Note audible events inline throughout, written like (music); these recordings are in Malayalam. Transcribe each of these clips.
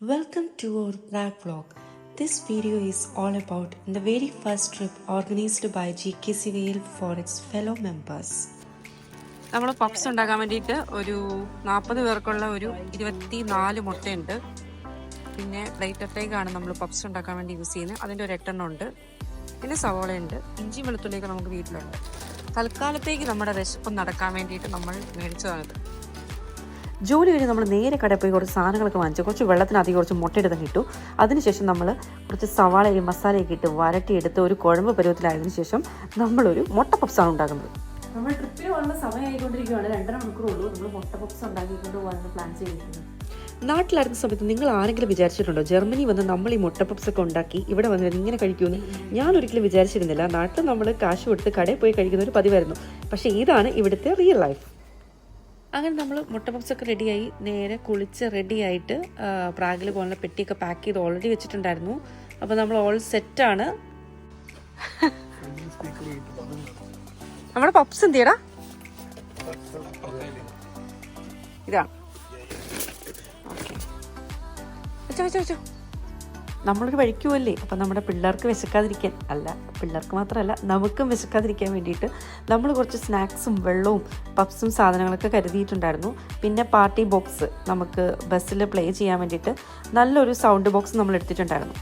Welcome to our Prague vlog. This video is all about the very first trip organized by GKCVL for its fellow members. നമ്മൾ പപ്സ് ഉണ്ടാക്കാൻ വേണ്ടിയിട്ട് ഒരു നാൽപ്പത് പേർക്കുള്ള ഒരു ഇരുപത്തി നാല് മുട്ടയുണ്ട്. പിന്നെ പ്ലേറ്റ് ഫ്രൈക്കാണ് നമ്മൾ പപ്സ് ഉണ്ടാക്കാൻ വേണ്ടി യൂസ് ചെയ്യുന്നത്. അതിന്റെ ഒരു എട്ടെണ്ണം ഉണ്ട്. പിന്നെ സവോളയുണ്ട് ഇഞ്ചി വെളുത്തുള്ളിയൊക്കെ നമുക്ക് വീട്ടിലുണ്ട്. തൽക്കാലത്തേക്ക് നമ്മുടെ വിശപ്പ് നടക്കാൻ വേണ്ടിയിട്ട് നമ്മൾ മേടിച്ചതാണിത് ജോലി കഴിഞ്ഞ് നമ്മൾ നേരെ കടയിൽ പോയി കുറച്ച് സാധനങ്ങളൊക്കെ വാങ്ങിച്ചു. കുറച്ച് വെള്ളത്തിനകത്ത് കുറച്ച് മുട്ടയെടുത്ത് ഇട്ടു. അതിനുശേഷം നമ്മൾ കുറച്ച് സവാളയും മസാലയൊക്കെ ഇട്ട് വരട്ടിയെടുത്ത് ഒരു കുഴമ്പ് പരുവത്തിലായതിനു ശേഷം നമ്മളൊരു മുട്ട പപ്സാണ് ഉണ്ടാക്കുന്നത്. നമ്മൾ ട്രിപ്പിൽ വന്ന സമയമായിക്കൊണ്ടിരിക്കുകയാണ്. രണ്ടര മണിക്കൂറുള്ളൂ നമ്മൾ മുട്ട പപ്സ് ഉണ്ടാക്കിക്കൊണ്ട് പോകാനാണ് പ്ലാൻ ചെയ്തിരിക്കുന്നത്. നാട്ടിലായിരുന്ന സമയത്ത് നിങ്ങൾ ആരെങ്കിലും വിചാരിച്ചിട്ടുണ്ടോ? ജർമ്മനി വന്ന് നമ്മൾ ഈ മുട്ട പപ്സ് ഒക്കെ ഉണ്ടാക്കി ഇവിടെ വന്ന് ഇങ്ങനെ കഴിക്കുമെന്ന്? ഞാൻ ഒരിക്കലും വിചാരിച്ചിരുന്നില്ല. നാട്ടിൽ നമ്മൾ കാശ് കൊടുത്ത് കടയിൽ പോയി കഴിക്കുന്ന ഒരു പതിവായിരുന്നു. പക്ഷേ ഇതാണ് ഇവിടുത്തെ റിയൽ ലൈഫ് അങ്ങനെ നമ്മൾ മുട്ട പപ്സൊക്കെ റെഡിയായി നേരെ കുളിച്ച് റെഡിയായിട്ട് പ്രാഗിൽ പോകാനുള്ള പെട്ടിയൊക്കെ പാക്ക് ചെയ്ത് ഓൾറെഡി വെച്ചിട്ടുണ്ടായിരുന്നു. അപ്പോൾ നമ്മൾ ഓൾ സെറ്റ് ആണ്. നമ്മുടെ പപ്സ് എന്തിയടാ? ഇതാണ് വെച്ചോ വെച്ചോ വെച്ചോ. നമ്മളൊരു വഴിക്കുമല്ലേ? അപ്പം നമ്മുടെ പിള്ളേർക്ക് വിശക്കാതിരിക്കാൻ അല്ല പിള്ളേർക്ക് മാത്രമല്ല നമുക്കും വിശക്കാതിരിക്കാൻ വേണ്ടിയിട്ട് നമ്മൾ കുറച്ച് സ്നാക്സും വെള്ളവും പപ്സും സാധനങ്ങളൊക്കെ കരുതിയിട്ടുണ്ടായിരുന്നു. പിന്നെ പാർട്ടി ബോക്സ് നമുക്ക് ബസ്സിൽ പ്ലേ ചെയ്യാൻ വേണ്ടിയിട്ട് നല്ലൊരു സൗണ്ട് ബോക്സ് നമ്മൾ എടുത്തിട്ടുണ്ടായിരുന്നു.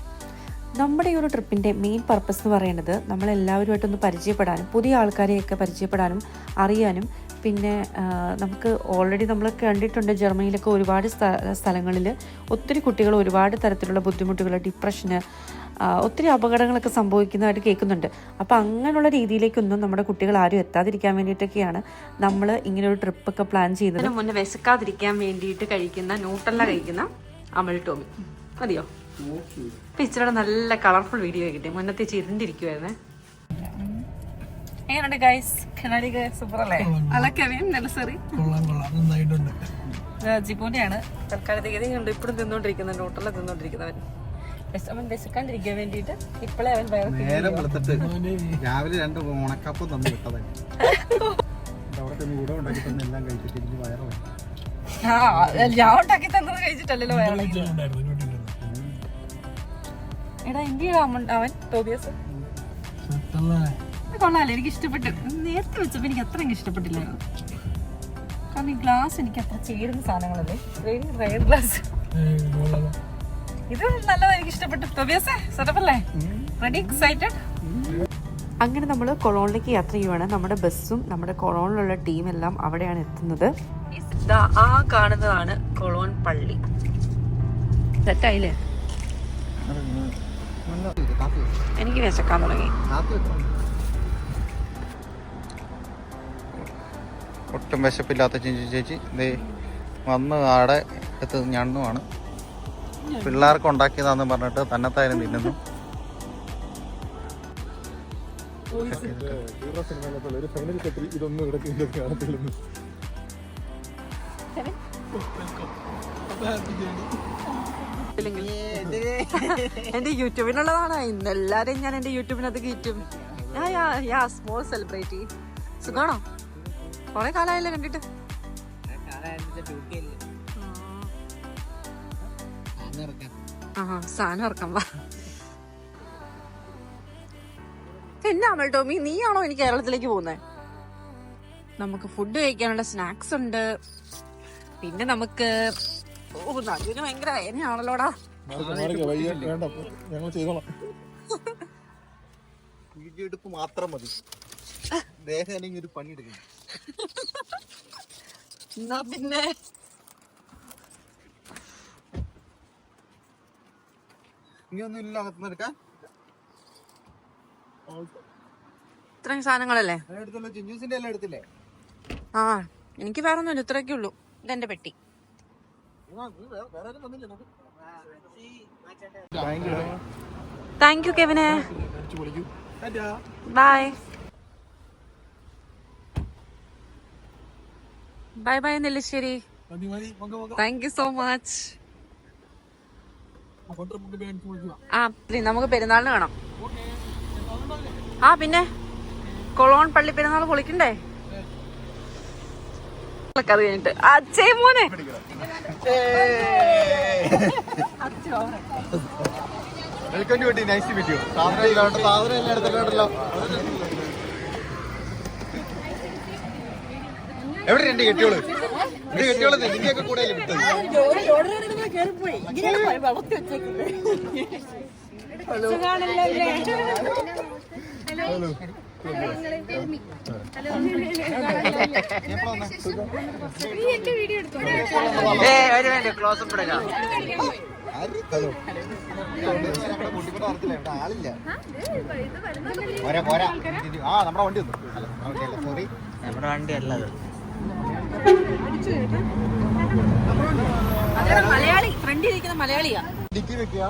നമ്മുടെ ഈ ഒരു ട്രിപ്പിന്റെ മെയിൻ പർപ്പസ് എന്ന് പറയുന്നത് നമ്മളെല്ലാവരുമായിട്ടൊന്ന് പരിചയപ്പെടാനും പുതിയ ആൾക്കാരെയൊക്കെ പരിചയപ്പെടാനും അറിയാനും പിന്നെ നമുക്ക് ഓൾറെഡി നമ്മൾ കണ്ടിട്ടുണ്ട് ജർമ്മനിയിലൊക്കെ ഒരുപാട് സ്ഥലങ്ങളിൽ ഒത്തിരി കുട്ടികൾ ഒരുപാട് തരത്തിലുള്ള ബുദ്ധിമുട്ടുകൾ ഡിപ്രഷന് ഒത്തിരി അപകടങ്ങളൊക്കെ സംഭവിക്കുന്നതായിട്ട് കേൾക്കുന്നുണ്ട്. അപ്പോൾ അങ്ങനെയുള്ള രീതിയിലേക്കൊന്നും നമ്മുടെ കുട്ടികൾ ആരും എത്താതിരിക്കാൻ വേണ്ടിയിട്ടൊക്കെയാണ് നമ്മൾ ഇങ്ങനെ ഒരു ട്രിപ്പൊക്കെ പ്ലാൻ ചെയ്യുന്നത്. മുന്നേ വിശക്കാതിരിക്കാൻ വേണ്ടിയിട്ട് കഴിക്കുന്ന ന്യൂട്ടല്ല കഴിക്കുന്ന അമൽ ടോമി. മതിയോ? ഇപ്പൊ ഇച്ചിരി നല്ല കളർഫുൾ വീഡിയോ കിട്ടി. മുന്നത്തെ ചിരിണ്ടിരിക്കുവായിരുന്നേ എങ്ങനെയുണ്ട് ഗൈസ് കണ്ണാടി സൂപ്പർ അല്ലേ? അല്ല കെവിൻ നെലസറി കൊള്ളാം കൊള്ളാം. നന്നായിട്ടുണ്ട്. ജിബോനെയാണ് തൽക്കാലത്തേക്ക് ഇതുണ്ട് ഇപ്പോഴും തിന്നോണ്ടിരിക്കുന്ന ഹോട്ടലിൽ തിന്നോണ്ടിരിക്കുന്നവൻ. അവൻ വിശക്കാണ്ടിരിക്കാൻ വേണ്ടിയിട്ട് ഇപ്പോഴേ അവൻ വയറ് നേരം വെളുത്തിട്ട് രാവിലെ രണ്ട് ഉണക്കപ്പം തന്നു വിട്ടത് അവിടെ കൂടെ ഉണ്ടാക്കി തന്നെ എല്ലാം കഴിച്ചിട്ട് എനിക്ക് വയറ് ആ ഞാൻ ഉണ്ടാക്കി തന്നത് കഴിച്ചിട്ടല്ലല്ലോ വയറ് ഉണ്ടായിരുന്നു വീട്ടിലുണ്ടായിരുന്നു എടാ ഇന്ത്യ അവൻ അവൻ ടോബിയസ്. സെറ്റല്ലേ ഇത് കൊള്ളാല്ലേ എനിക്ക് ഇഷ്ടപ്പെട്ടു. നേരത്തെ വെച്ചപ്പോ എനിക്ക് അത്ര ഇഷ്ടപ്പെട്ടില്ലായിരുന്നു. കാരണം ഈ ഗ്ലാസ് എനിക്ക് അത്ര ചേരുന്ന സാധനങ്ങളല്ലേ? വെരി റയർ ഗ്ലാസ് ഇത് നല്ലതാണ് എനിക്ക് ഇഷ്ടപ്പെട്ടു. ടോബിയസേ സെറ്റപ്പ് അല്ലേ? റെഡി എക്സൈറ്റഡ് അങ്ങനെ നമ്മൾ കൊളോണിലേക്ക് യാത്ര ചെയ്യുവാണ്. നമ്മുടെ ബസ്സും നമ്മുടെ കൊളോണിലുള്ള ടീം എല്ലാം അവിടെയാണ് എത്തുന്നത്. ആ കാണുന്നതാണ് കൊളോൺ പള്ളി. സെറ്റായില്ലേ കാപ്പി എനിക്ക് വിശക്കാൻ തുടങ്ങി. ഒട്ടും വിശപ്പില്ലാത്ത ചിഞ്ചി ചേച്ചി. ദേ വന്ന് ആടെ എത്ത് ഞണ്ണുമാണ് പിള്ളേർക്ക് ഉണ്ടാക്കിയതാന്ന് പറഞ്ഞിട്ട് തന്നെത്തായാലും തിന്നുന്നു. എന്റെ യൂട്യൂബിനുള്ളതാണ്? ഇന്ന് എല്ലാരെയും ഞാൻ എന്റെ യൂട്യൂബിനകത്ത് കീറ്റും സെലിബ്രേറ്റ് സുഖാണോ? കൊറേ കാലായല്ലേ കണ്ടിട്ട്. സാധനം ഇറക്കാം. വാ. എന്നാ അമൽ ടോമി? നീയാണോ ഇനി കേരളത്തിലേക്ക് പോകുന്നത് നമുക്ക് ഫുഡ് കഴിക്കാനുള്ള സ്നാക്സ് ഉണ്ട്. പിന്നെ നമുക്ക് ഓ ഭയങ്കര (laughs) എടുപ്പ് മാത്രം മതി. ദേഹം ഒരു പണി എടുക്കണം. (laughs) എന്നാ പിന്നെ ഇനി ഒന്നും ഇല്ല അകത്തുനിന്ന് എടുക്കാൻ. ഇത്രയും സാധനങ്ങളല്ലേ? എടുത്തല്ലോ ചിഞ്ചൂസിന്റെ എല്ലാം എടുത്തില്ലേ? ആ എനിക്ക് വേറെ ഒന്നുമില്ല ഇത്രയൊക്കെ ഉള്ളൂ. ഇതെന്റെ പെട്ടി. Thank you കെവിനെ. Bye bye bye Nellissery thank you so much ആ നമുക്ക് പെരുന്നാളിന് കാണാം. ആ പിന്നെ. കൊളോൺ പള്ളി പെരുന്നാൾ പൊളിക്കണ്ടേ? അത് കഴിഞ്ഞിട്ട്. അച്ഛേ മോനെ. വെൽക്കം ടു നൈസ് വീഡിയോ സാധനം ഇല്ലാണ്ട് സാധനം എല്ലാം എടുത്തിട്ടുണ്ടല്ലോ. എവിടെ രണ്ട് കെട്ടിയോൾ? എന്റെ കെട്ടിയോൾ നിന്റെയൊക്കെ കൂടെ വിട്ടത്? ഹലോ. ആളില്ല പോരാ പോരാ. ആ നമ്മുടെ വണ്ടി വന്നു. സോറി നമ്മുടെ വണ്ടി അല്ലത് മലയാളി ഫ്രണ്ടിൽ ഇരിക്കുന്ന മലയാളിയാ ഡിക്കി വെക്കുക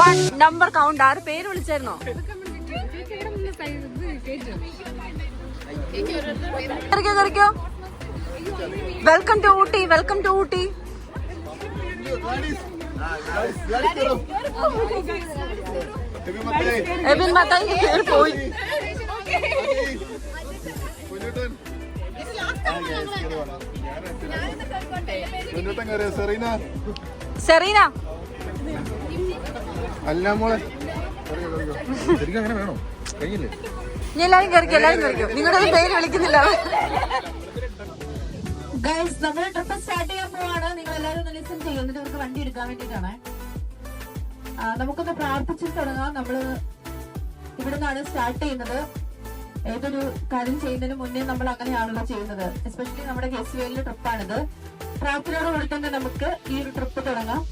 വൺ നമ്പർ കൗണ്ട് ആറ് പേര് വിളിച്ചായിരുന്നോ? കറിക്കോ കറിക്കോ welcome to Ooty welcome to Ooty Ebin Mathai പോയി സെറീന അല്ല മോളെ. ശരിക്കും അങ്ങനെ വേണോ? കഴിഞ്ഞില്ലേ? എല്ലാരും കയറിക്കും എല്ലാരും കയറിക്കും നിങ്ങളുടെ പേര് വിളിക്കുന്നില്ല. ഗൈസ് നമ്മൾ ട്രിപ്പ് സ്റ്റാർട്ട് ചെയ്യാൻ പോവാണ് നിങ്ങൾ എല്ലാവരും ഒന്ന് ലിസൺ ചെയ്യും. എന്നിട്ട് നമുക്ക് വണ്ടി എടുക്കാൻ വേണ്ടിയിട്ടാണ്. നമുക്കൊന്ന് പ്രാർത്ഥിച്ചു തുടങ്ങാം. നമ്മൾ ഇവിടെ നിന്നാണ് സ്റ്റാർട്ട് ചെയ്യുന്നത്. ഏതൊരു കാര്യം ചെയ്യുന്നതിന് മുന്നേ നമ്മൾ അങ്ങനെയാണല്ലോ ചെയ്യുന്നത്. എസ്പെഷ്യലി നമ്മുടെ ഗസ്റ്റ് ട്രിപ്പാണിത് പ്രാർത്ഥനയോടുകൂടി തന്നെ നമുക്ക് ഈ ഒരു ട്രിപ്പ് തുടങ്ങാം.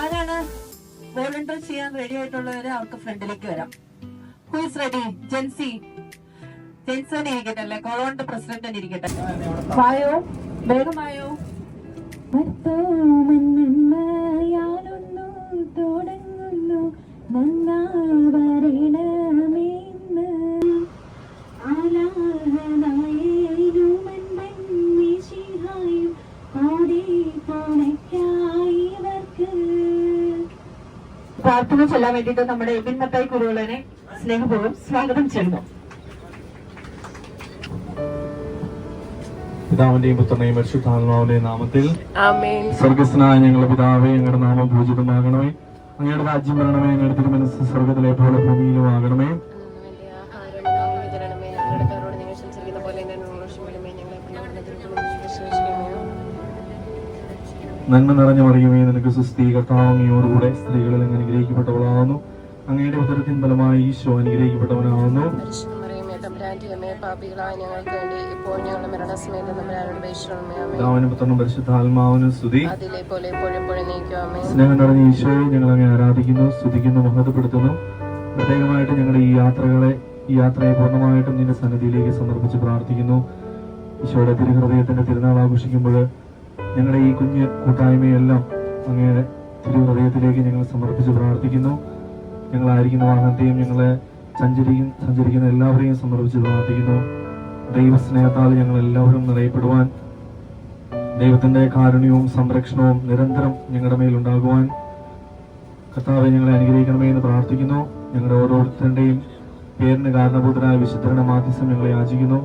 ആരാണ് വോളണ്ടിയർ ചെയ്യാൻ റെഡി ആയിട്ടുള്ളവര്? അവർക്ക് ഫ്രണ്ടിലേക്ക് വരാം. ഹു ഇസ് റെഡി ജെൻസി പ്രാർത്ഥന ചൊല്ലാൻ വേണ്ടിയിട്ട് നമ്മുടെ എബിൻ മത്തായി കുരുവിളനെ സ്നേഹപൂർവം സ്വാഗതം ചെയ്യുന്നു. പിതാവിന്റെയും പുത്രനെയും പരിശുദ്ധാത്മാവിന്റെയും നാമത്തിൽ. സ്വർഗസ്നായ ഞങ്ങളുടെ പിതാവേ ഞങ്ങളുടെ നാമം പൂജിതമാകണമേ. അങ്ങയുടെ രാജ്യം വരണമേ ഞങ്ങളുടെ തിരുമനസ് സ്വർഗത്തിലെ പോലെ ഭൂമിയിലും ആകണമേ. നന്മ നിറഞ്ഞു മറിയുമേ നിനക്ക് സുസ്ഥി കർത്താവങ്ങിയോടുകൂടെ സ്ത്രീകളിൽ അങ്ങ് അനുഗ്രഹിക്കപ്പെട്ടവളാകുന്നു അങ്ങയുടെ ഉദരത്തിൻ ഫലമായി ഈശോ അനുഗ്രഹിക്കപ്പെട്ടവനാകുന്നു പരിശുദ്ധമറിയമേ അമ്മയെ പാപികളായ ഞങ്ങൾക്ക് വേണ്ടി ഇപ്പോൾ ഞങ്ങളുടെ മരണസമയത്ത് തമ്പുരാനോട് അപേക്ഷിക്കണമേ അതിലെ പോലെ എപ്പോഴും എപ്പോഴും നീക്കുവാമേ സ്നേഹം നിറഞ്ഞ ഈശോയെ ഞങ്ങൾ അങ്ങ് ആരാധിക്കുന്നു സ്തുതിക്കുന്നു മഹത്വപ്പെടുത്തുന്നു. പ്രത്യേകമായിട്ട് ഞങ്ങളുടെ ഈ യാത്രകളെ ഈ യാത്രയെ പൂർണമായിട്ടും നിന്റെ സന്നിധിയിലേക്ക് സമർപ്പിച്ച് പ്രാർത്ഥിക്കുന്നു. ഈശോയുടെ തിരുഹൃദയത്തിന്റെ തിരുനാൾ ആഘോഷിക്കുമ്പോൾ ഞങ്ങളുടെ ഈ കുഞ്ഞ് കൂട്ടായ്മയെല്ലാം അങ്ങയുടെ തിരുഹൃദയത്തിലേക്ക് ഞങ്ങൾ സമർപ്പിച്ച് പ്രാർത്ഥിക്കുന്നു. ഞങ്ങളായിരിക്കുന്ന വാഹനത്തെയും ഞങ്ങളെ സഞ്ചരിക്കുന്ന സഞ്ചരിക്കുന്ന എല്ലാവരെയും സമർപ്പിച്ച് പ്രാർത്ഥിക്കുന്നു. ദൈവസ്നേഹത്താൽ ഞങ്ങൾ എല്ലാവരും നിറയപ്പെടുവാൻ ദൈവത്തിന്റെ കാരുണ്യവും സംരക്ഷണവും നിരന്തരം ഞങ്ങളുടെ മേലുണ്ടാകുവാൻ കർത്താവെ ഞങ്ങളെ അനുഗ്രഹിക്കണമേ എന്ന് പ്രാർത്ഥിക്കുന്നു. ഞങ്ങളുടെ ഓരോരുത്തരുടെയും പേരിന് കാരണഭൂതരായ വിശുദ്ധരുടെ മാധ്യസ്ഥം ഞങ്ങളെ യാചിക്കുന്നു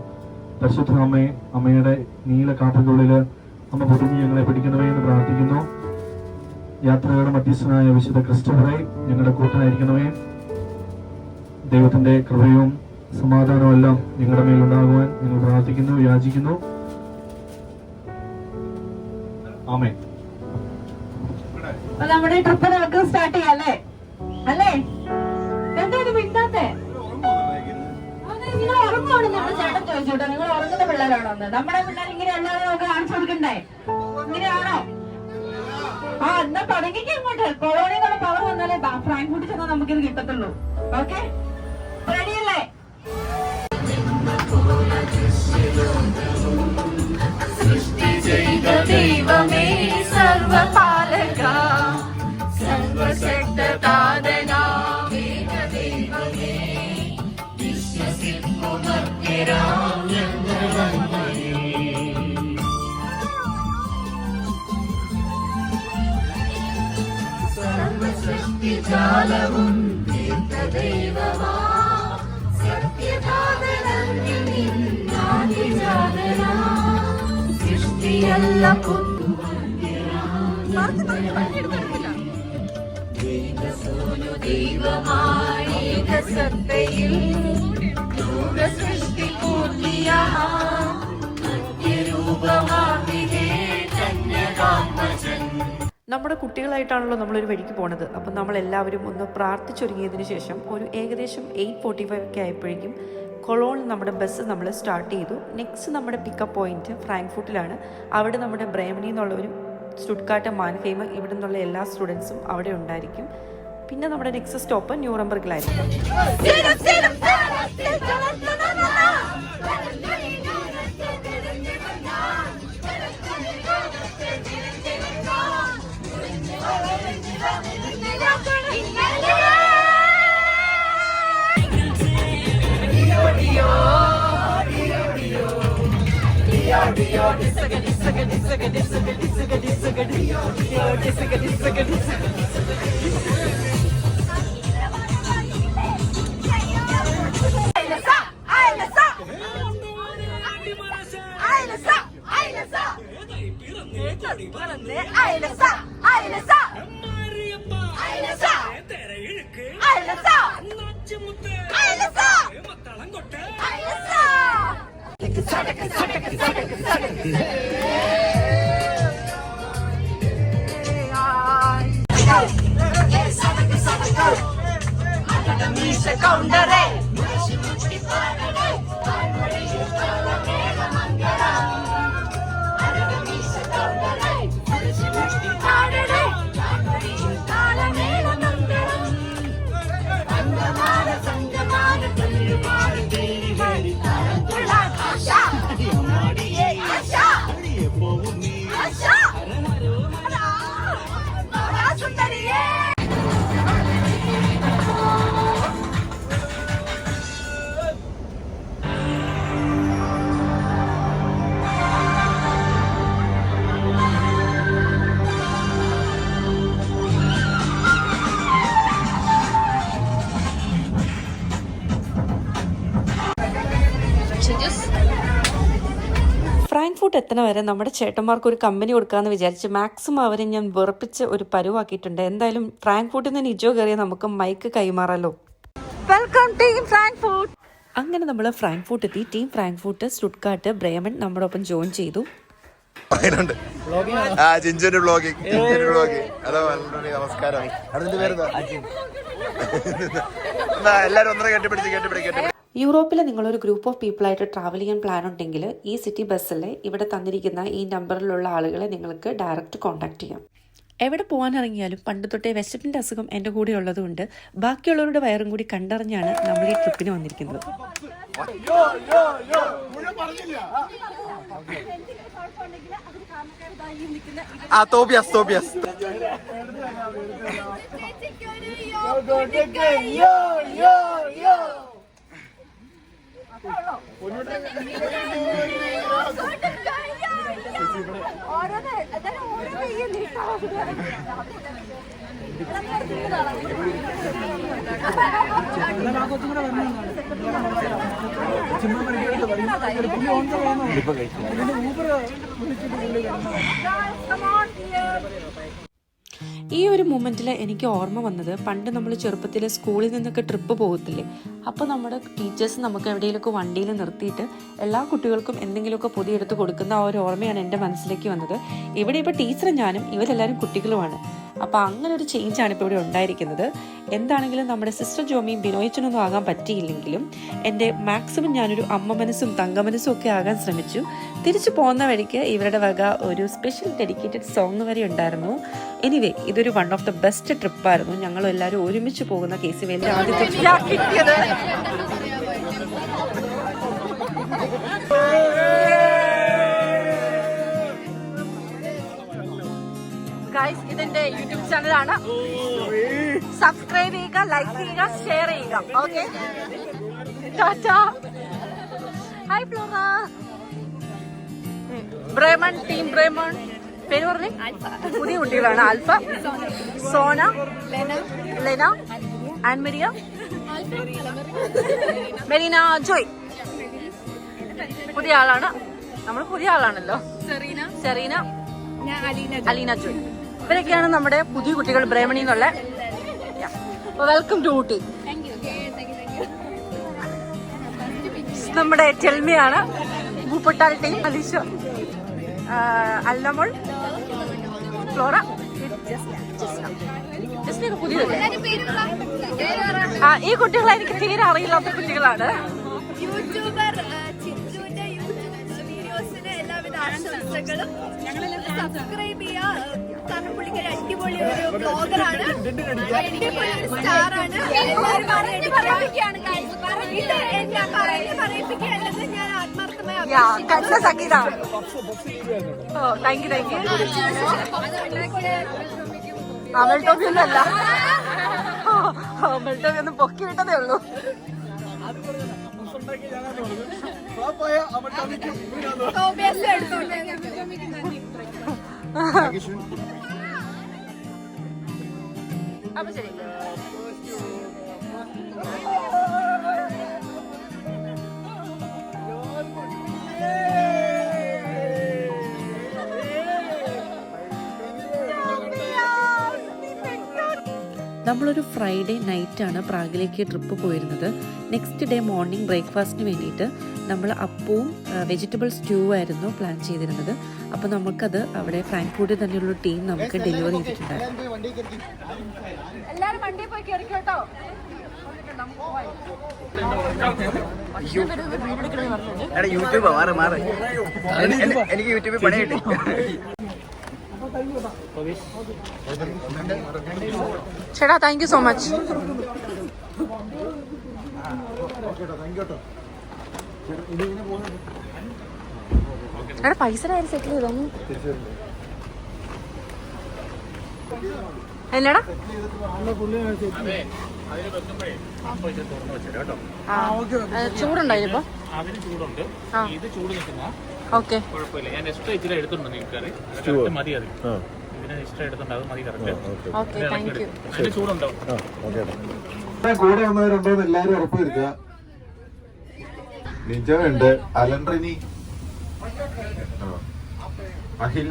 പരിശുദ്ധ അമ്മയെ അമ്മയുടെ നീല കാട്ടിനുള്ളിൽ അമ്മ പൊതിഞ്ഞ് ഞങ്ങളെ പിടിക്കണമേ എന്ന് പ്രാർത്ഥിക്കുന്നു. യാത്രയുടെ മധ്യസ്ഥനായ വിശുദ്ധ ക്രിസ്റ്റഫറെ ഞങ്ങളുടെ കൂട്ടായിരിക്കണമേ ദൈവത്തിന്റെ കൃപയും സമാധാനവും എല്ലാം നിങ്ങളുടെ മേലുണ്ടാകുവാൻ നിങ്ങൾ പ്രാർത്ഥിക്കുന്നു യാചിക്കുന്നു. ആമേ നമ്മുടെ ട്രിപ്പ് നമുക്ക് സ്റ്റാർട്ട് ചെയ്യാം അല്ലേ? അല്ലേ? എന്താ ഇത് മിണ്ടാത്തെ നിങ്ങൾ ഉറങ്ങുവാണ് നമ്മുടെ ചേട്ടൻ ചോദിച്ചോട്ടെ. നിങ്ങൾ ഉറങ്ങുന്ന പിള്ളേരാണോ നമ്മുടെ പിള്ളേർ ഇങ്ങനെ അല്ലാതെ നമുക്ക് കാണിച്ചു കൊടുക്കണ്ടേ? ഇങ്ങനെയാണോ? ആ എന്നാ തുടങ്ങിക്ക് അങ്ങോട്ട്. കൊളോണി പവർ വന്നാലേ ഫ്രാങ്ക്ഫൂട്ടിൽ ചെന്നാൽ നമുക്കിത് കിട്ടത്തുള്ളൂ. ഓക്കെ सृष्टि जीव देव मे सर्वपादका सर्वतालगा सर्वित्र നമ്മുടെ കുട്ടികളായിട്ടാണല്ലോ നമ്മളൊരു വഴിക്ക് പോണത്. അപ്പം നമ്മൾ എല്ലാവരും ഒന്ന് പ്രാർത്ഥിച്ചൊരുങ്ങിയതിന് ശേഷം ഒരു ഏകദേശം എയ്റ്റ് ഫോർട്ടി ഫൈവ് ഒക്കെ ആയപ്പോഴേക്കും കൊളോൺ നമ്മുടെ ബസ് നമ്മൾ സ്റ്റാർട്ട് ചെയ്തു. നെക്സ്റ്റ് നമ്മുടെ പിക്കപ്പ് പോയിന്റ് ഫ്രാങ്ക്ഫൂട്ടിലാണ്. അവിടെ നമ്മുടെ ബ്രേമണി എന്നുള്ളവരും സ്റ്റുഡ്കാട്ട് മാൻഹൈമ് ഇവിടെ നിന്നുള്ള എല്ലാ സ്റ്റുഡൻസും അവിടെ ഉണ്ടായിരിക്കും. പിന്നെ നമ്മുടെ നെക്സ്റ്റ് സ്റ്റോപ്പ് ന്യൂറംബർഗിലായിരിക്കും. Hey! Adam is a re. എത്തണ വരെ നമ്മുടെ ചേട്ടന്മാർക്ക് ഒരു കമ്പനി കൊടുക്കാമെന്ന് വിചാരിച്ച് മാക്സിമം അവരെ ഞാൻ വെറുപ്പിച്ച് ഒരു പരുവാക്കിയിട്ടുണ്ട്. എന്തായാലും ഫ്രാങ്ക്ഫൂട്ടിൽ നിന്ന് നിജോ കയറിയ നമുക്ക് മൈക്ക് കൈമാറാലോ. വെൽക്കം ടീം ഫ്രാങ്ക്ഫൂട്ട് അങ്ങനെ നമ്മൾ ഫ്രാങ്ക്ഫൂട്ട് എത്തി. ടീം ഫ്രാങ്ക്ഫൂട്ട് സ്റ്റുഡ്കാട്ട് ബ്രേമൻ നമ്മുടെ ഒപ്പം ജോയിൻ ചെയ്തു. ആ ജിഞ്ചുന്റെ ബ്ലോഗിങ് ബ്ലോഗിങ് നമസ്കാരം. അതിന്റെ എല്ലാരും ഒന്നര കെട്ടിപ്പിടിച്ച് കെട്ടിപ്പിടി കെട്ടിപ്പിടി യൂറോപ്പിൽ നിങ്ങളൊരു ഗ്രൂപ്പ് ഓഫ് പീപ്പിളായിട്ട് ട്രാവൽ ചെയ്യാൻ പ്ലാൻ ഉണ്ടെങ്കിൽ ഈ സിറ്റി ബസ്സിൽ ഇവിടെ തന്നിരിക്കുന്ന ഈ നമ്പറിലുള്ള ആളുകളെ നിങ്ങൾക്ക് ഡയറക്റ്റ് കോൺടാക്ട് ചെയ്യാം. എവിടെ പോകാൻ ഇറങ്ങിയാലും പണ്ട് തൊട്ടേ വിശപ്പിന്റെ അസുഖം എന്റെ കൂടെ ഉള്ളതുകൊണ്ട് ബാക്കിയുള്ളവരുടെ വയറും കൂടി കണ്ടറിഞ്ഞാണ് നമ്മൾ ഈ ട്രിപ്പിന് വന്നിരിക്കുന്നത്. ആ തോബിയാസ് തോബിയാസ് ഇപ്പൊ കഴിച്ചു ഊബർ വിളിച്ചിട്ട് ഈ ഒരു മൂമെന്റിൽ എനിക്ക് ഓർമ്മ വന്നത് പണ്ട് നമ്മൾ ചെറുപ്പത്തിൽ സ്കൂളിൽ നിന്നൊക്കെ ട്രിപ്പ് പോകത്തില്ലേ? അപ്പോൾ നമ്മുടെ ടീച്ചേഴ്സ് നമുക്ക് എവിടെയെങ്കിലുമൊക്കെ വണ്ടിയിൽ നിർത്തിയിട്ട് എല്ലാ കുട്ടികൾക്കും എന്തെങ്കിലുമൊക്കെ പൊതിയെടുത്ത് കൊടുക്കുന്ന ആ ഒരു ഓർമ്മയാണ് എന്റെ മനസ്സിലേക്ക് വന്നത്. ഇവിടെ ഇപ്പോൾ ടീച്ചറും ഞാനും ഇവരെല്ലാവരും കുട്ടികളുമാണ്. അപ്പോൾ അങ്ങനെ ഒരു ചേഞ്ചാണ് ഇപ്പോൾ ഇവിടെ ഉണ്ടായിരിക്കുന്നത്. എന്താണെങ്കിലും നമ്മുടെ സിസ്റ്റർ ജോമിയും ബിനോയിച്ചനൊന്നും ആകാൻ പറ്റിയില്ലെങ്കിലും എന്റെ മാക്സിമം ഞാനൊരു അമ്മ മനസ്സും തങ്ക മനസ്സും ഒക്കെ ആകാൻ ശ്രമിച്ചു. തിരിച്ചു പോകുന്ന വഴിക്ക് ഇവരുടെ വക ഒരു സ്പെഷ്യൽ ഡെഡിക്കേറ്റഡ് സോങ് വരെ ഉണ്ടായിരുന്നു. എനിവേ ഇതൊരു വൺ ഓഫ് ദ ബെസ്റ്റ് ട്രിപ്പായിരുന്നു ഞങ്ങൾ എല്ലാവരും ഒരുമിച്ച് പോകുന്ന കേസ് വേണ്ടി ആദ്യത്തെ ഇതെന്റെ യൂട്യൂബ് ചാനലാണ്. സബ്സ്ക്രൈബ് ചെയ്യുക ലൈക്ക് ചെയ്യുക ഷെയർ ചെയ്യുക. Okay hi Flora Bremen team Bremen പേര് പറഞ്ഞേ? പുതിയ കുട്ടികളാണ്. ആൽഫ സോന ലെന ആൻമരിയ മെരീന ജോയ്. പുതിയ ആളാണ്. നമ്മൾ പുതിയ ആളാണല്ലോ. സെറീന. അലീന ജോയ്. ഇവരൊക്കെയാണ് നമ്മുടെ പുതിയ കുട്ടികൾ ബ്രഹ്മണി എന്നുള്ള. Welcome to Ooty. നമ്മുടെ ചെൽമിയാണ് ഭൂപ്പട്ടാൽ ടീം. അലീഷ അല്ലമോൾ ഫ്ലോറ. പുതിയതല്ലേ? ഈ കുട്ടികളെ എനിക്ക് തീരെ അറിയില്ലാത്ത കുട്ടികളാണ്. യൂട്യൂബർ ചിഞ്ചുവിന്റെ യൂട്യൂബ് വീഡിയോസിന് എല്ലാവിധ ആശംസകളും. സബ്സ്ക്രൈബ് ചെയ്യുക കാരണം പുള്ളിക്കൊരു അടിപൊളി ഒരു ബ്ലോഗറാണ് സ്റ്റാറാണ് എല്ലാവരും പറയിപ്പിക്കുകയാണ് ഇത് എന്നെ പറഞ്ഞ് പറയിപ്പിക്കുകയല്ലെന്ന് ഞാൻ ആത്മാർത്ഥമായി അവൾ കണ്ട സക്കീത ഓ thank you thank you Amal ടോപ്പി ഒന്നും അല്ല അമൽ ടോപ്പി ഒന്ന് പൊക്കി വിട്ടതേ നമ്മളൊരു ഫ്രൈഡേ നൈറ്റാണ് പ്രാഗിലേക്ക് ട്രിപ്പ് പോയിരുന്നത്. നെക്സ്റ്റ് ഡേ മോർണിംഗ് ബ്രേക്ക്ഫാസ്റ്റിന് വേണ്ടിയിട്ട് നമ്മൾ അപ്പവും വെജിറ്റബിൾ സ്റ്റൂ ആയിരുന്നു പ്ലാൻ ചെയ്തിരുന്നത്. അപ്പോൾ നമുക്കത് അവിടെ ഫ്രാങ്ക്ഫൂട്ടിൽ തന്നെയുള്ള ടീം നമുക്ക് ഡെലിവറി ചെയ്തിട്ടുണ്ട് എനിക്ക് യൂട്യൂബ് മാറ് മാറ്. എനിക്ക് യൂട്യൂബിൽ പണി കിട്ടി ചേട്ടാ താങ്ക് യു സോ മച്ച് എടാ പൈസ സെറ്റിൽ ചെയ്തോ ചൂടുണ്ടായിരുന്നു ചൂടുണ്ടായിപ്പോ ചൂടുണ്ട് ഇത് ചൂട് നിൽക്കുന്ന ഓക്കെ കുഴപ്പമില്ല. ഞാൻ എക്സ്ട്രാ ഇച്ചിരി എടുത്തിട്ടുണ്ട് നിങ്ങൾക്ക് കറക്റ്റ് മതി അത്. ഇതിന് എക്സ്ട്രാ എടുത്തിട്ടുണ്ട്. അത് മതി കറക്റ്റ് ഓക്കെ താങ്ക് യു അതിന് ചൂടുണ്ടോ കൂടെ വന്നവരുണ്ടോ എന്ന് എല്ലാരും ഉറപ്പുവരുത്തുക. നിജമുണ്ട്. ആ. അഹിൽ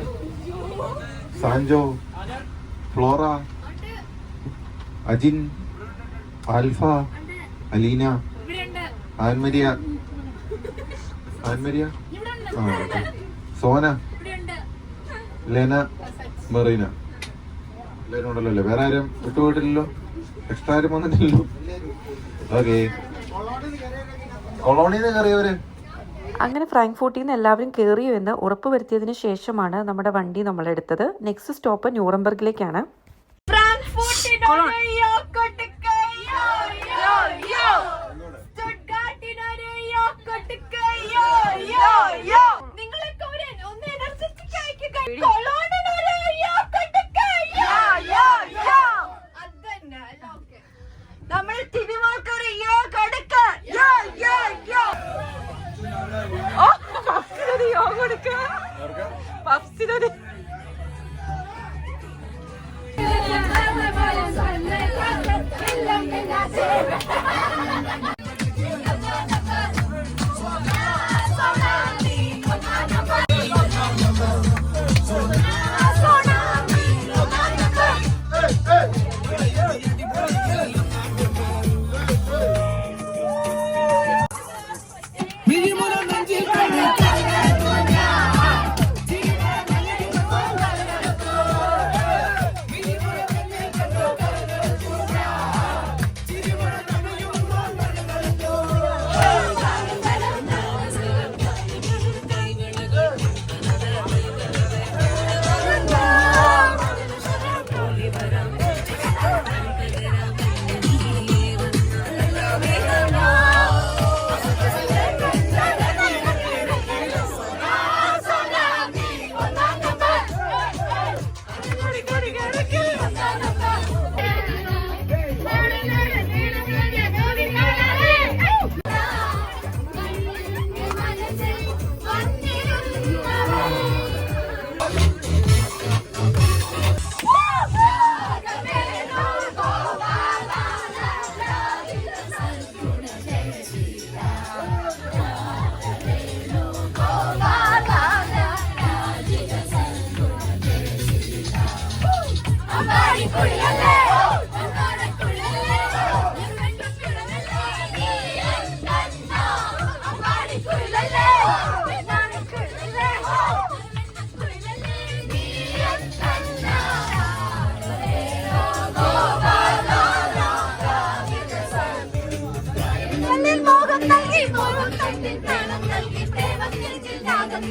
സാൻജോ ഫ്ലോറ. അജിൻ. ആൽഫ. അലീന. ആൻമരിയ. ആൻമരിയ? സോന ലെന മെറീന. എല്ലാവരും ഉണ്ടല്ലോ അല്ലേ? വേറെ ആരും വിട്ടുപോയിട്ടില്ലല്ലോ എക്സ്ട്രാ ആരും വന്നിട്ടില്ലല്ലോ? ഓക്കേ കൊളോണിന്ന് കയറിയവര്? അങ്ങനെ ഫ്രാങ്ക്ഫോർട്ടിൽ നിന്ന് എല്ലാവരും കയറിയോ എന്ന് ഉറപ്പ് വരുത്തിയതിന് ശേഷമാണ് നമ്മുടെ വണ്ടി നമ്മൾ എടുത്തത് നെക്സ്റ്റ് സ്റ്റോപ്പ് ന്യൂറംബർഗിലേക്കാണ് നിങ്ങളൊക്കെ ഒരു നമ്മൾ തിരുവാൾക്കൊരു യോ കൊടുക്ക യോ യോ യോ ഓ പഫ്സിനൊരു യോഗ കൊടുക്ക പഫ്സിനൊരു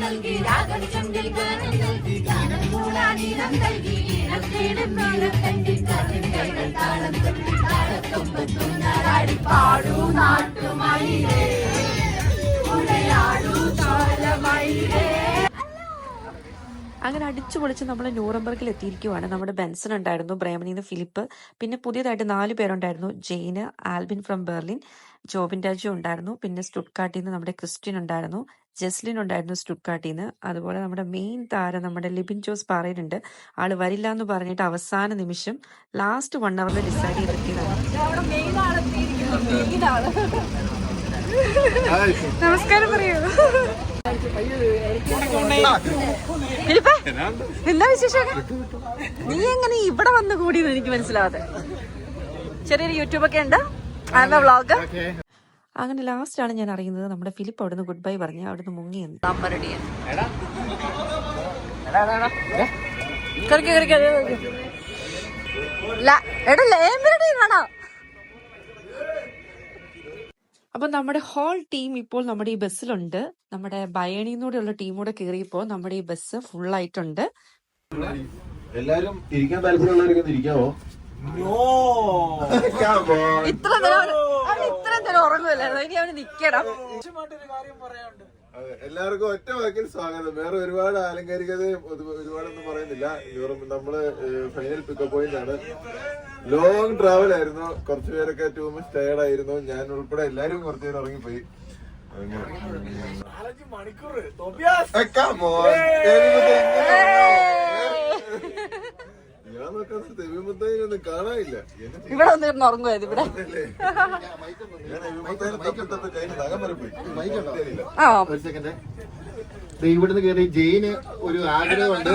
നൽകി രാഗണി ചുണ്ടിൽ ഗാനം നൽകി ഗാനം കഥകൾ താളം അങ്ങനെ അടിച്ചു പൊളിച്ച് നമ്മൾ ന്യൂറംബർഗിൽ എത്തിയിരിക്കുവാണ്. നമ്മുടെ ബെൻസൺ ഉണ്ടായിരുന്നു ബ്രേമനിന്ന് ഫിലിപ്പ്. പിന്നെ പുതിയതായിട്ട് നാല് പേരുണ്ടായിരുന്നു ജെയിന് ആൽബിൻ ഫ്രം ബെർലിൻ ജോബിൻ രാജു ഉണ്ടായിരുന്നു. പിന്നെ സ്റ്റുഡ്കാട്ടിൽ നിന്ന് നമ്മുടെ ക്രിസ്ത്യൻ ഉണ്ടായിരുന്നു. ജസ്ലിൻ ഉണ്ടായിരുന്നു സ്റ്റുഡ്കാട്ടിൽ നിന്ന് അതുപോലെ നമ്മുടെ മെയിൻ താരം നമ്മുടെ ലിബിൻ ജോസ് പറയുന്നുണ്ട് ആൾ വരില്ല എന്ന് പറഞ്ഞിട്ട് അവസാന നിമിഷം ലാസ്റ്റ് വൺ അവറിൽ ഡിസൈഡ് ചെയ്തെത്തിയതാണ് നമസ്കാരം പറയൂ. എന്താ വിശേഷം നീ എങ്ങനെ ഇവിടെ വന്ന് കൂടിയെന്ന് എനിക്ക് മനസ്സിലാവാതെ. ചെറിയൊരു യൂട്യൂബ് ഒക്കെ ഉണ്ട് ആ വ്ളോഗ് അങ്ങനെ ലാസ്റ്റാണ് ആണ് ഞാൻ അറിയുന്നത്. നമ്മുടെ ഫിലിപ്പ് അവിടുന്ന് ഗുഡ് ബൈ പറഞ്ഞ് അവിടുന്ന് മുങ്ങിയെന്ന് അപ്പൊ നമ്മുടെ ഹോൾ ടീം ഇപ്പോൾ നമ്മുടെ ഈ ബസ്സിലുണ്ട് നമ്മുടെ ബയണിന്നൂടെയുള്ള ടീമൂടെ കയറിയപ്പോൾ നമ്മുടെ ഈ ബസ് ഫുൾ ആയിട്ടുണ്ട്. എല്ലാരും ഇരിക്കാൻ താല്പര്യമുള്ളവരൊക്കെ ഇരിക്കാവോ. ഇത്ര നേരം അവൻ ഇത്ര നേരം ഉറങ്ങുമല്ലായിരുന്നു ഇനി അവന് നിക്കണം അതെ, എല്ലാവർക്കും ഒറ്റ വാക്കിൽ സ്വാഗതം. വേറെ ഒരുപാട് ആലങ്കാരികതയും ഒരു- ഒരുപാടൊന്നും പറയുന്നില്ല. യൂറോപ്പ് നമ്മൾ ഫൈനൽ പിക്കപ്പ് പോയിന്റ് ആണ്. ലോങ് ട്രാവൽ ആയിരുന്നു. കുറച്ചു പേരൊക്കെ ടൂ മച്ച് ടയർഡ് ആയിരുന്നു. ഞാൻ ഉൾപ്പെടെ എല്ലാരും കുറച്ചു പേര് ഇറങ്ങിപ്പോയി അങ്ങനെ. Eh, come on. എലിമുത്തേ, ഇങ്ങനെ വന്നോ? ഞാൻ നോക്കാൻ കാണാനില്ല. ഇവിടെ വന്നിരുന്ന് ഉറങ്ങുവായത് ഇവിടെ. ആ. ഒരു സെക്കൻഡ് ഇവിടുന്ന് കയറി ജയിന് ഒരു ആഗ്രഹമുണ്ട്.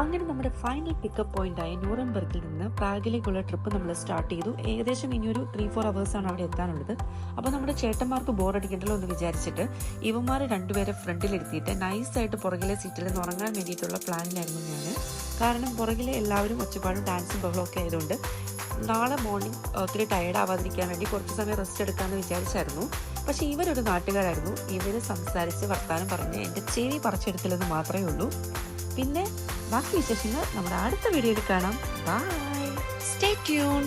അങ്ങനെ നമ്മുടെ ഫൈനൽ പിക്കപ്പ് പോയിന്റ് ആയ ന്യൂറംബർഗിൽ നിന്ന് പ്രാഗിലേക്കുള്ള ട്രിപ്പ് നമ്മൾ സ്റ്റാർട്ട് ചെയ്തു. ഏകദേശം ഇനി ഒരു ത്രീ ഫോർ ആണ് അവിടെ എത്താനുള്ളത്. അപ്പോൾ നമ്മുടെ ചേട്ടന്മാർക്ക് ബോർ അടിക്കണ്ടല്ലോ എന്ന് വിചാരിച്ചിട്ട് ഇവന്മാർ രണ്ടുപേരെ ഫ്രണ്ടിലിരുത്തിയിട്ട് നൈസായിട്ട് പുറകിലെ സീറ്റിൽ നിന്ന് ഉറങ്ങാൻ വേണ്ടിയിട്ടുള്ള പ്ലാനിലായിരുന്നു ഞാൻ. കാരണം പുറകിലെ എല്ലാവരും ഒച്ചപ്പാടും ഡാൻസും ബഹളവും ഒക്കെ ആയതുകൊണ്ട് നാളെ മോർണിംഗ് ഒത്തിരി ടയർഡ് ആവാതിരിക്കാൻ വേണ്ടി കുറച്ച് സമയം റെസ്റ്റ് എടുക്കാമെന്ന് വിചാരിച്ചായിരുന്നു. പക്ഷേ ഇവരൊരു നാട്ടുകാരായിരുന്നു. ഇവർ സംസാരിച്ച് വർത്താനം പറഞ്ഞ് എന്റെ ചെവി പറിച്ചെടുത്തില്ലെന്ന് മാത്രമേ ഉള്ളൂ. പിന്നെ ബാക്കി വിശേഷങ്ങൾ നമ്മുടെ അടുത്ത വീഡിയോയിൽ കാണാം. By stay tune